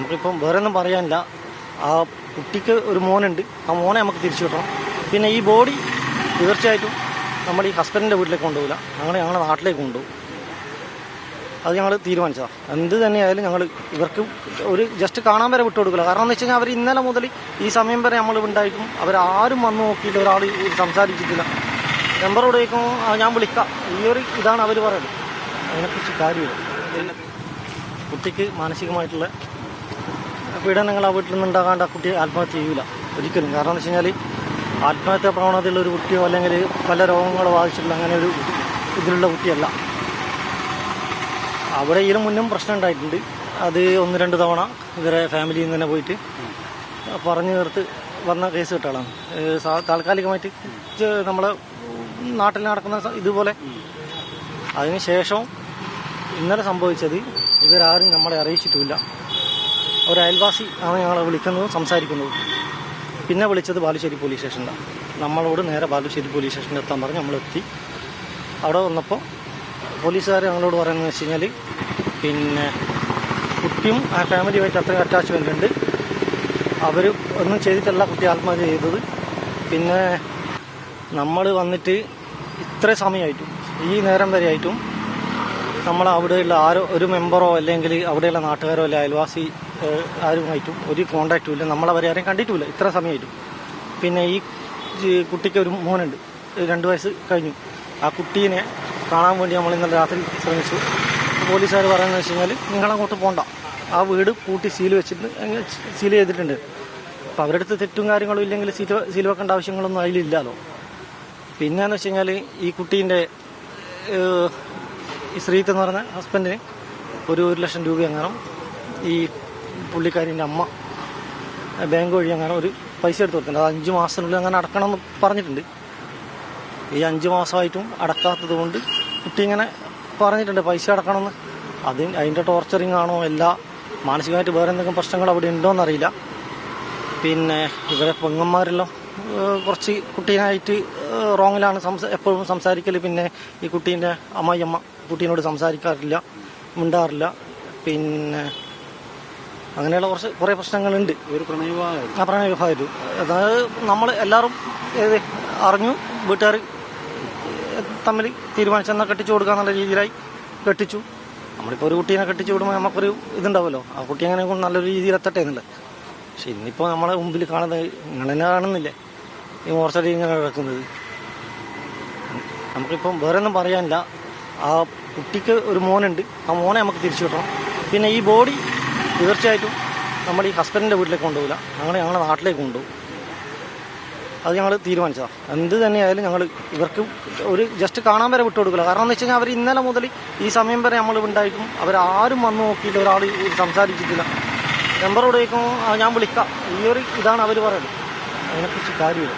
നമുക്കിപ്പം വേറെ ഒന്നും പറയാനില്ല. ആ കുട്ടിക്ക് ഒരു മോനുണ്ട്. ആ മോനെ നമുക്ക് തിരിച്ചു കിട്ടണം. പിന്നെ ഈ ബോഡി തീർച്ചയായിട്ടും നമ്മൾ ഈ ഹസ്ബൻഡിന്റെ വീട്ടിലേക്ക് കൊണ്ടുപോകില്ല ഞങ്ങൾ ഞങ്ങളുടെ നാട്ടിലേക്ക് കൊണ്ടുപോകും അത് ഞങ്ങൾ തീരുമാനിച്ചതാണ് എന്ത് തന്നെയായാലും ഞങ്ങൾ ഇവർക്ക് ഒരു ജസ്റ്റ് കാണാൻ വരെ വിട്ടു കൊടുക്കില്ല. കാരണം എന്ന് വെച്ച് കഴിഞ്ഞാൽ അവർ ഇന്നലെ മുതൽ ഈ സമയം വരെ നമ്മൾ ഉണ്ടായിട്ടും അവരാരും വന്ന് നോക്കിയില്ല ഒരാൾ സംസാരിച്ചിട്ടില്ല. നമ്പർ കൊടുക്കും ഞാൻ വിളിക്കാം. ഈ ഒരു ഇതാണ് അവർ പറയുന്നത്. അതിനെക്കുറിച്ച് കാര്യമില്ല. കുട്ടിക്ക് മാനസികമായിട്ടുള്ള പീഡനങ്ങൾ ആ വീട്ടിൽ നിന്നുണ്ടാകാണ്ട് ആ കുട്ടി ആത്മഹത്യ ചെയ്യൂല. ഒരിക്കലും. കാരണം എന്ന് വെച്ച് കഴിഞ്ഞാൽ ആത്മഹത്യാ പ്രവണതയുള്ള ഒരു കുട്ടിയോ അല്ലെങ്കിൽ പല രോഗങ്ങളോ ബാധിച്ചിട്ടുള്ള അങ്ങനെ ഒരു ഇതിലുള്ള കുട്ടിയല്ല. അവിടെ ഇതിലും മുന്നും പ്രശ്നം ഉണ്ടായിട്ടുണ്ട്. അത് ഒന്ന് രണ്ട് തവണ ഇവരെ ഫാമിലിയിൽ നിന്ന് തന്നെ പോയിട്ട് പറഞ്ഞു നിർത്ത് വന്ന കേസ് കിട്ടാളാണ്. താൽക്കാലികമായിട്ട് നമ്മളെ നാട്ടിൽ നടക്കുന്ന ഇതുപോലെ. അതിനുശേഷം ഇന്നലെ സംഭവിച്ചത് ഇവരാരും നമ്മളെ അറിയിച്ചിട്ടുമില്ല. ഒരു അയൽവാസി ആണ് ഞങ്ങളെ വിളിക്കുന്നതും സംസാരിക്കുന്നതും. പിന്നെ വിളിച്ചത് ബാലുശ്ശേരി പോലീസ് സ്റ്റേഷനിലാണ് നമ്മളോട് നേരെ ബാലുശ്ശേരി പോലീസ് സ്റ്റേഷനിൽ എത്താൻ പറഞ്ഞ് നമ്മളെത്തി. അവിടെ വന്നപ്പോൾ പോലീസുകാർ ഞങ്ങളോട് പറയുന്നത് വെച്ച് കഴിഞ്ഞാൽ പിന്നെ കുട്ടിയും ആ ഫാമിലിയുമായിട്ട് അത്രയും അറ്റാച്ച്മെന്റ് ഉണ്ട്. അവർ ഒന്നും ചെയ്തിട്ടല്ല കുട്ടി ആത്മഹത്യ ചെയ്തത്. പിന്നെ നമ്മൾ വന്നിട്ട് ഇത്ര സമയമായിട്ടും ഈ നേരം വരെ ആയിട്ടും നമ്മൾ അവിടെയുള്ള ആരോ ഒരു മെമ്പറോ അല്ലെങ്കിൽ അവിടെയുള്ള നാട്ടുകാരോ അല്ലെ അയൽവാസി ആരുമായിട്ടും ഒരു കോണ്ടാക്റ്റും ഇല്ല. നമ്മളവരെ ആരെയും കണ്ടിട്ടുമില്ല. ഇത്ര സമയമായിട്ടും. പിന്നെ ഈ കുട്ടിക്ക് ഒരു മോനുണ്ട്. രണ്ട് വയസ്സ് കഴിഞ്ഞു. ആ കുട്ടീനെ കാണാൻ വേണ്ടി നമ്മൾ ഇന്നലെ രാത്രി ശ്രമിച്ചു. പോലീസുകാർ പറയുന്നത് വെച്ച് കഴിഞ്ഞാൽ നിങ്ങളങ്ങോട്ട് പോകണ്ട ആ വീട് കൂട്ടി സീൽ വെച്ചിട്ട് സീൽ ചെയ്തിട്ടുണ്ട്. അപ്പോൾ അവരുടെ അടുത്ത് തെറ്റും കാര്യങ്ങളും ഇല്ലെങ്കിൽ സീൽ സീൽ വെക്കേണ്ട ആവശ്യങ്ങളൊന്നും അതിലില്ലല്ലോ. പിന്നെയെന്ന് വെച്ച് കഴിഞ്ഞാൽ ഈ കുട്ടീന്റെ ഈ ശ്രീത്ത് എന്ന് പറഞ്ഞ ഹസ്ബൻഡിന് ഒരു ഒരു ലക്ഷം രൂപ എങ്ങാനും ഈ പുള്ളിക്കാരിന്റെ അമ്മ ബാങ്ക് വഴി അങ്ങനെ ഒരു പൈസ എടുത്ത് കൊടുത്തിട്ടുണ്ട്. അത് അഞ്ച് മാസത്തിനുള്ളിൽ അങ്ങനെ അടക്കണം എന്ന് പറഞ്ഞിട്ടുണ്ട്. ഈ അഞ്ച് മാസമായിട്ടും അടക്കാത്തത് കൊണ്ട് കുട്ടി ഇങ്ങനെ പറഞ്ഞിട്ടുണ്ട് പൈസ അടക്കണമെന്ന്. അത് അതിന്റെ ടോർച്ചറിങ് ആണോ അല്ല മാനസികമായിട്ട് വേറെ എന്തെങ്കിലും പ്രശ്നങ്ങൾ അവിടെ ഉണ്ടോ എന്നറിയില്ല പിന്നെ ഇവരെ പെങ്ങന്മാരെല്ലാം കുറച്ച് കുട്ടീനായിട്ട് റോങ്ങിലാണ് സംസാ എപ്പോഴും സംസാരിക്കൽ പിന്നെ ഈ കുട്ടീന്റെ അമ്മായിയമ്മ കുട്ടീനോട് സംസാരിക്കാറില്ല മിണ്ടാറില്ല. പിന്നെ അങ്ങനെയുള്ള കുറച്ച് കുറേ പ്രശ്നങ്ങളുണ്ട്. ഒരു പ്രണയവിവാഹമായിരുന്നു. ആ പ്രണയവിവാഹമായിരുന്നു. അതായത് നമ്മൾ എല്ലാവരും ഏത് അറിഞ്ഞു വീട്ടുകാർ തമ്മിൽ തീരുമാനിച്ചെന്നാൽ കെട്ടിച്ചു കൊടുക്കുക എന്നുള്ള രീതിയിലായി കെട്ടിച്ചു. നമ്മളിപ്പോൾ ഒരു കുട്ടീനെ കെട്ടിച്ചു വിടുമ്പോൾ നമുക്കൊരു ഇതുണ്ടാവുമല്ലോ. ആ കുട്ടി അങ്ങനെ കൊണ്ട് നല്ലൊരു രീതിയിൽ എത്തട്ടെ എന്നുള്ളത്. പക്ഷെ ഇന്നിപ്പോൾ നമ്മളെ മുമ്പിൽ കാണുന്നത് ഇങ്ങനെ തന്നെ കാണുന്നില്ലേ ഈ മോർച്ചടി ഇങ്ങനെ കിടക്കുന്നത് നമുക്കിപ്പം വേറെ ഒന്നും പറയാനില്ല. ആ കുട്ടിക്ക് ഒരു മോനുണ്ട്. ആ മോനെ നമുക്ക് തിരിച്ചു കിട്ടണം. പിന്നെ ഈ ബോഡി തീർച്ചയായിട്ടും നമ്മൾ ഈ ഹസ്ബൻഡിന്റെ വീട്ടിലേക്ക് കൊണ്ടുപോകില്ല. ഞങ്ങൾ ഞങ്ങളുടെ നാട്ടിലേക്ക് കൊണ്ടുപോകും. അത് ഞങ്ങൾ തീരുമാനിച്ചതാണ് എന്ത് തന്നെയായാലും ഞങ്ങൾ ഇവർക്ക് ഒരു ജസ്റ്റ് കാണാൻ വരെ വിട്ടു കൊടുക്കില്ല. കാരണം എന്ന് വെച്ച് കഴിഞ്ഞാൽ അവർ ഇന്നലെ മുതൽ ഈ സമയം വരെ നമ്മൾ ഉണ്ടായിട്ടും അവരാരും വന്ന് നോക്കിയില്ല ഒരാൾ സംസാരിച്ചിട്ടില്ല. നമ്പറോട് കൊടുക്കും ഞാൻ വിളിക്കാം. ഈ ഒരു ഇതാണ് അവർ പറയുന്നത്. അതിനെക്കുറിച്ച് കാര്യമില്ല.